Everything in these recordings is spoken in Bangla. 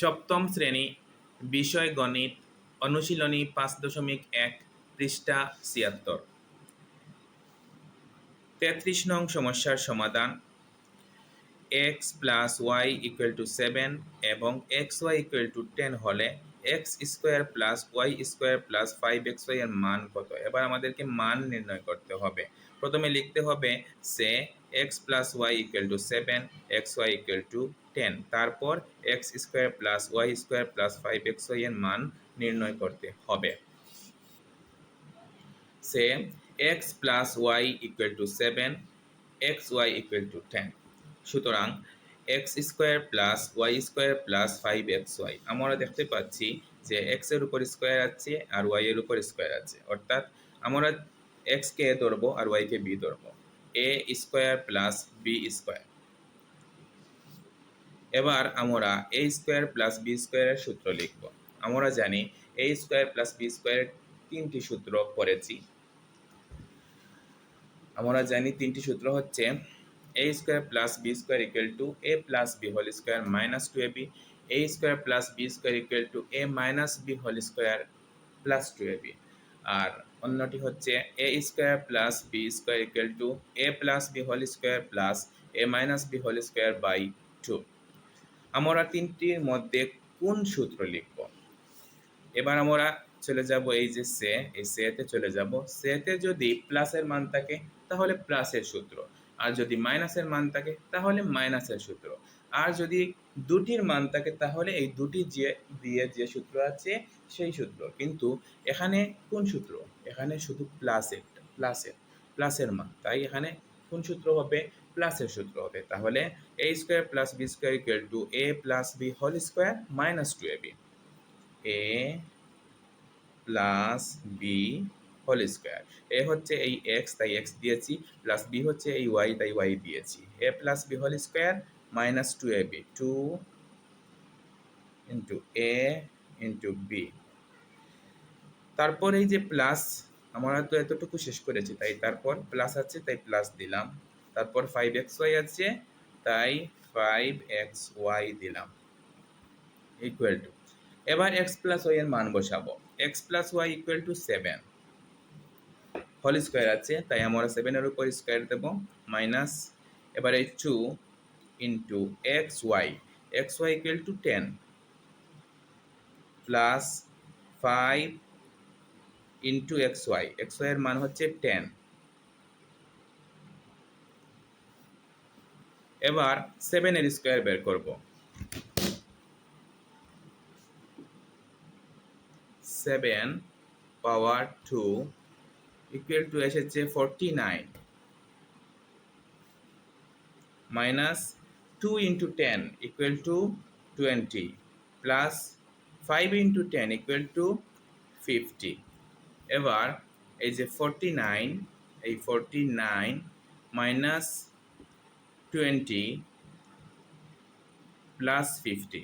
সপ্তম শ্রেণি, বিষয় গণিত, অনুশীলনী পাঁচ দশমিক এক, পৃষ্ঠা ছিয়াত্তর। তেত্রিশ নং সমস্যার সমাধান। X plus Y equal to seven এবং X Y equal to ten হলে X square plus Y square plus five X Y এর মান কত? এবার আমাদেরকে মান নির্ণয় করতে হবে। প্রথমে লিখতে হবে সে X plus Y equal to seven X Y equal to ten তারপর X square plus Y square plus five X Y মান নির্ণয় করতে হবে। সে X plus Y equal to seven X Y equal to ten সুতরাং X square plus Y square plus five X Y আমরা দেখতে পাচ্ছি যে এক্সের উপর স্কোয়ার আছে আর ওয়াই এর উপর স্কোয়ার আছে। অর্থাৎ আমরা এক্স কে ধরবো আর ওয়াই কে বি ধরবো। A square plus B square এবার আমরা এ স্কোয়ার প্লাস বি স্কোয়ারের সূত্র লিখব। আমরা জানি এ স্কোয়ার প্লাস বি স্কোয়ারের তিনটি সূত্র পড়েছি। আমরা জানি তিনটি সূত্র হচ্ছে a square plus b square equal to a plus b whole square minus two a b a square plus b square equal to a minus b whole square plus two a b আর অন্যটি হচ্ছে a square plus b square equal to a plus b whole square plus a minus b whole square by two আমরা তিনটির মধ্যে কোন সূত্র লিখব? এবার আমরা চলে যাব এই যে সে, এই সেতে চলে যাব। সেতে যদি প্লাসের মান থাকে, তাহলে প্লাসের সূত্র। আর যদি মাইনাসের মান থাকে, তাহলে মাইনাসের সূত্র। আর যদি দুটির মান থাকে, তাহলে এই দুটি যে, দিয়ে যে সূত্র আছে, সেই সূত্র। কিন্তু এখানে কোন সূত্র? এখানে শুধু প্লাসের প্লাসের প্লাসের মান। তাই এখানে কোন সূত্র হবে? প্লাসের সূত্র হবে। তাহলে a square plus b square equal to a plus b whole square minus two a b a plus b whole square a হচ্ছে এই এক্স তাই এক্স দিয়েছি প্লাস বি হচ্ছে এই ওয়াই তাই ওয়াই দিয়েছি। A plus b whole square minus two a b two into a into b তারপর এই যে প্লাস আমরা তো এতটুকু শেষ করেছি, তাই তারপর প্লাস আছে, তাই প্লাস দিলাম। তারপর ফাইভ এক্স ওয়াই আছে, তাই ফাইভ এক্স ওয়াই দিলাম। ইকুয়াল টু এবার এক্স প্লাস ওয়াই এর মান বসাবো। X plus y equal to seven whole square আছে, তাই আমরা সেভেনের উপর স্কোয়ার দেবো মাইনাস এবার এই two into x y x y equal to ten plus five into x y x y এর মান হচ্ছে টেন এবার সেভেনের স্কোয়ার বের করব। Seven power two equal to এসেছে forty nine minus two into ten equal to twenty plus five into ten equal to fifty এবার এই যে ফোরটি নাইন এই forty nine minus twenty plus fifty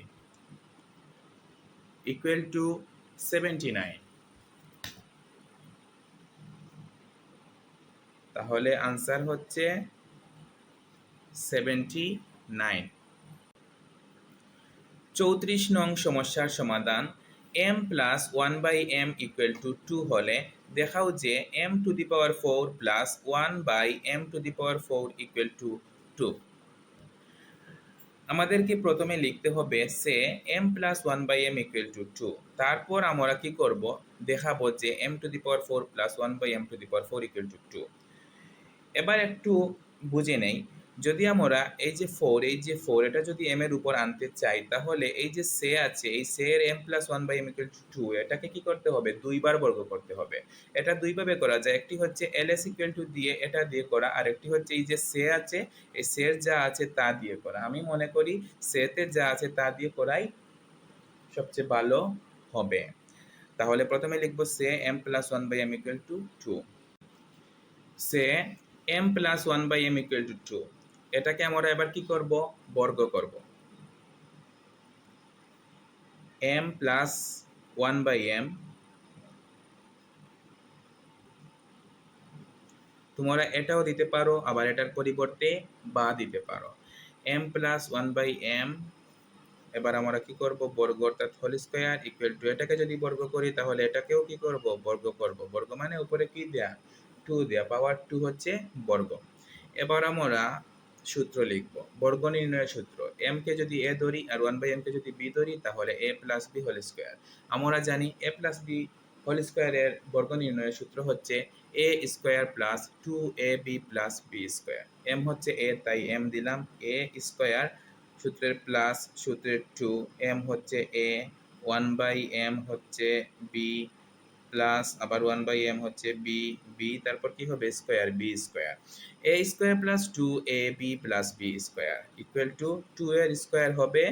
equal to seventy nine তাহলে আনসার হচ্ছে সেভেন্টি নাইন চৌত্রিশ নং সমস্যার সমাধান m plus one by m equal to two হলে দেখাও যে m to the power four plus one by m to the power four equal to two আমাদেরকে প্রথমে লিখতে হবে সে m plus one by m equal to two তারপর আমরা কি করব? দেখাবো যে m to the power four plus one by m to the power four equal to two এবার একটু বুঝে নেই। যদি আমরা এই যে ফোর এই যে ফোর এটা যদি এম এর উপর আনতে চাই, তাহলে এই যে সে আছে, এই সে এর m plus one by m equal to two এটাকে কি করতে হবে? দুইবার বর্গ করতে হবে। এটা দুইভাবে করা যায়। একটি হচ্ছে এল এস ইকুয়াল টু দিয়ে এটা দিয়ে করা আর একটি হচ্ছে এই যে সে আছে, এই সের যা আছে তা দিয়ে করা। আমি মনে করি সেতে যা আছে তা দিয়ে করাই সবচেয়ে ভালো হবে। তাহলে প্রথমে লিখব সে m plus one by m equal to two say m plus one by m equal to two এটাকে আমরা এবার কি করব? বর্গ করব। M plus one by m তোমরা এটাও দিতে পারো, আবার এটার পরিবর্তে বা দিতে পারো। M plus one by m এবার আমরা কি করব? বর্গ অর্থাৎ হোল স্কোয়ার ইকুয়াল টু এটাকে যদি বর্গ করি, তাহলে এটাকেও কি করব? বর্গ করব। বর্গ মানে উপরে কি দেয়া? টু দেয়া। পাওয়ার টু হচ্ছে বর্গ। এবার আমরা সূত্র লিখব। বর্গ নির্ণয়ের সূত্র। এম কে যদি এ ধরি আর ওয়ান বাই এম কে যদি বি ধরি, তাহলে a plus b whole square আমরা জানি এ প্লাস বি হোল স্কোয়ারের বর্গ নির্ণয়ের সূত্র হচ্ছে a square plus two a b plus b square m হচ্ছে এ তাই এম দিলাম এ স্কোয়ার সূত্রের প্লাস সূত্রের টু এম হচ্ছে এ ওয়ান বাই এম হচ্ছে বি প্লাস আবার ওয়ান বাই এম হচ্ছে বি বি তারপর কি হবে square b square a square plus two a b plus b square equal to two এর স্কোয়ার হবে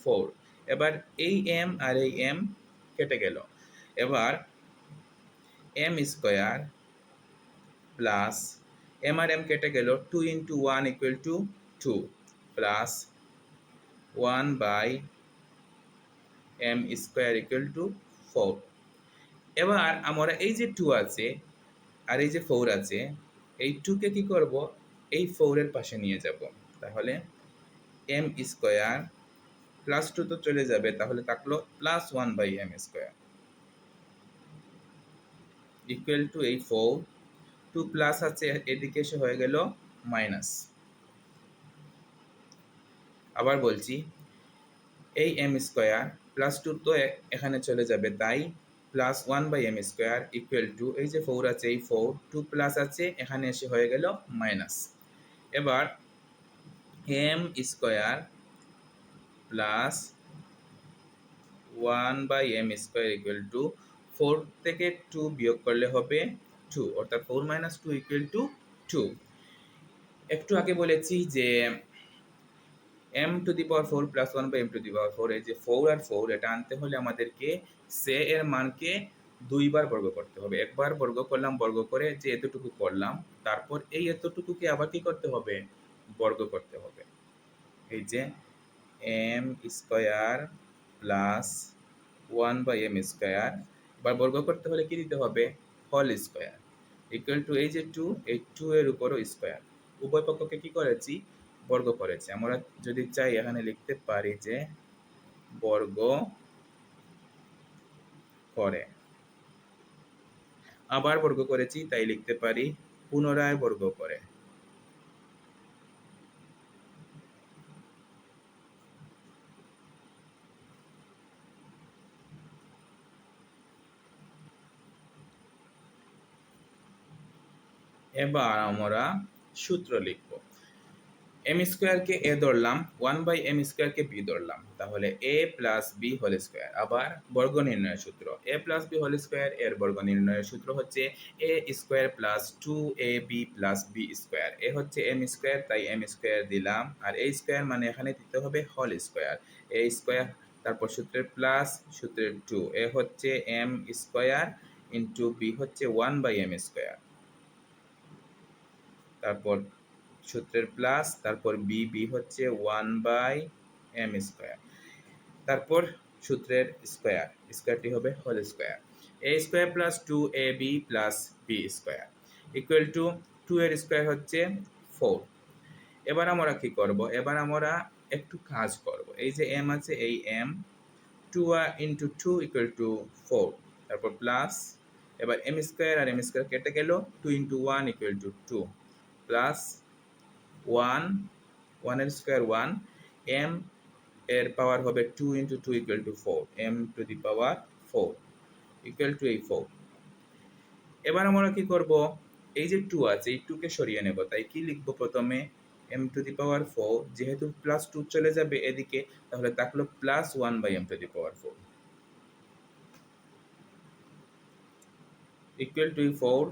ফোর এবার এই এম আর এই এম কেটে গেল। এবার এম স্কোয়ার প্লাস এম আর এম কেটে গেল two into one equal to two plus one by m square equal to four এবার আমরা এই যে টু আছে আর এই যে ফোর আছে, এই টুকে কি করব? এই ফোরের পাশে নিয়ে যাব। তাহলে এম স্কোয়ার প্লাস টু তো চলে যাবে, তাহলে থাকল plus one by m square equal to এই ফোর টু প্লাস আছে, এদিকে এসে হয়ে গেল মাইনাস আবার বলছি, এই এম স্কোয়ার প্লাস টু তো এখানে চলে যাবে, তাই plus one by m square equal to এই যে ফোর আছে, এই ফোর টু প্লাস আছে, এখানে এসে হয়ে গেল মাইনাস এবার m square plus one by m square equal to four থেকে টু বিয়োগ করলে হবে টু অর্থাৎ four minus two equal to two একটু আগে বলেছি যে m to the power four plus one by m to the power four এই যে ফোর আর ফোর এটা আনতে হলে আমাদেরকে সে এর মানকে দুইবার বর্গ করতে হবে। একবার বর্গ করলাম, বর্গ করে যে এতটুকু করলাম, তারপর এই এতটুকুকে আবার কি করতে হবে? বর্গ করতে হবে। এই যে m square plus one by m square এবার বর্গ করতে হলে কি দিতে হবে? হল স্কোয়ার ইকুয়াল টু এই যে টু এই টু এর উপরও স্কোয়ার উভয় পক্ষকে কি করেছি? বর্গ করেছি। আমরা যদি চাই এখানে লিখতে পারি যে বর্গ করে। আবার বর্গ করেছি, তাই লিখতে পারি পুনরায় বর্গ করে। এবার আমরা সূত্র লিখব। এম স্কোয়ারকে এ ধরলাম ওয়ান বাই এম স্কোয়ারকে বি ধরলাম, তাহলে a plus b whole square আবার বর্গ নির্ণয়ের সূত্র a plus b whole square এর বর্গ নির্ণয়ের সূত্র হচ্ছে a square plus two a b plus b square a হচ্ছে এম স্কোয়ার তাই এম স্কোয়ার দিলাম, আর এ স্কোয়ার মানে এখানে দিতে হবে হোল স্কোয়ার এ স্কোয়ার তারপর সূত্রের প্লাস সূত্রের টু এ হচ্ছে এম স্কোয়ার ইন্টু বি হচ্ছে ওয়ান বাই এম স্কোয়ার তারপর সূত্রের প্লাস, তারপর বি বি হচ্ছে ওয়ান বাই এম স্কোয়ার তারপর সূত্রের স্কোয়ার স্কোয়ারটি হবে whole square a square plus two a b plus b square equal to two এর স্কোয়ার হচ্ছে ফোর এবার আমরা কি করব? এবার আমরা একটু কাজ করব। এই যে এম আছে, এই m two into two equal to four তারপর প্লাস এবার এম স্কোয়ার আর এম স্কোয়ার কেটে গেল two into one equal to two plus one ওয়ানের স্কোয়ার ওয়ান এম এর পাওয়ার হবে two into two equal to four m to the power four equal to এই ফোর এবার আমরা কি করব? এই যে টু আছে, এই টুকে সরিয়ে নেব। তাই কি লিখব প্রথমে? M to the power four যেহেতু প্লাস টু চলে যাবে এদিকে, তাহলে থাকল plus one by m to the power four equal to four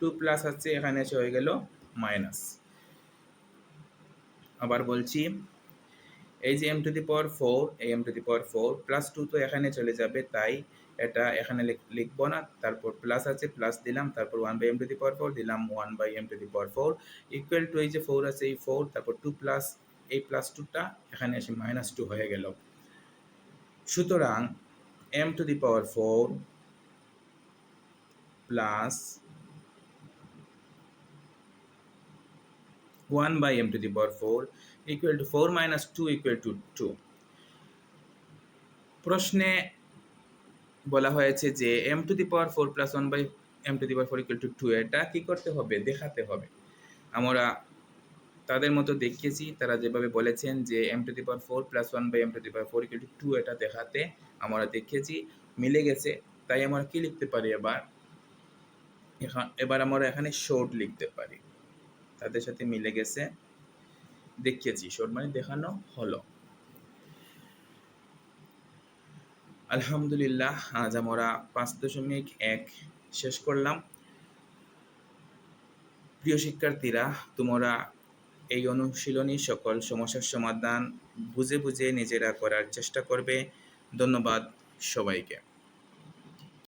two plus আছে, এখানে এসে হয়ে গেল মাইনাস আবার বলছি, এই যে m to the power four এই m to the power four plus two তো এখানে চলে যাবে, তাই এটা এখানে লিখব না, তারপর প্লাস আছে প্লাস দিলাম, তারপর one by m to the power four দিলাম one by m to the power four equal to এই যে ফোর আছে, এই ফোর তারপর টু প্লাস এই প্লাস টুটা এখানে এসে মাইনাস টু হয়ে গেল। সুতরাং m to the power four plus 1 by m to the power 4 equal to 4 minus 2 equal to 2 প্রশ্নে বলা হয়েছে যে m to the power four plus one by m to the power four equal to two এটা কী করতে হবে? দেখাতে হবে। আমরা তাদের মতো দেখিয়েছি, তারা যেভাবে বলেছেন যে m to the power four plus one by m to the power four equal to two এটা দেখাতে আমরা দেখিয়েছি, মিলে গেছে। তাই আমরা কি লিখতে পারি এবার? এখন, এবার আমরা এখানে শর্ট লিখতে পারি। তাদের সাথে মিলে গেছে। দেখিয়েছি মানে দেখানো হলো। আলহামদুলিল্লাহ, আজ আমরা পাঁচ দশমিক এক শেষ করলাম। প্রিয় শিক্ষার্থীরা, তোমরা এই অনুশীলনী সকল সমস্যার সমাধান বুঝে বুঝে নিজেরা করার চেষ্টা করবে। ধন্যবাদ সবাইকে।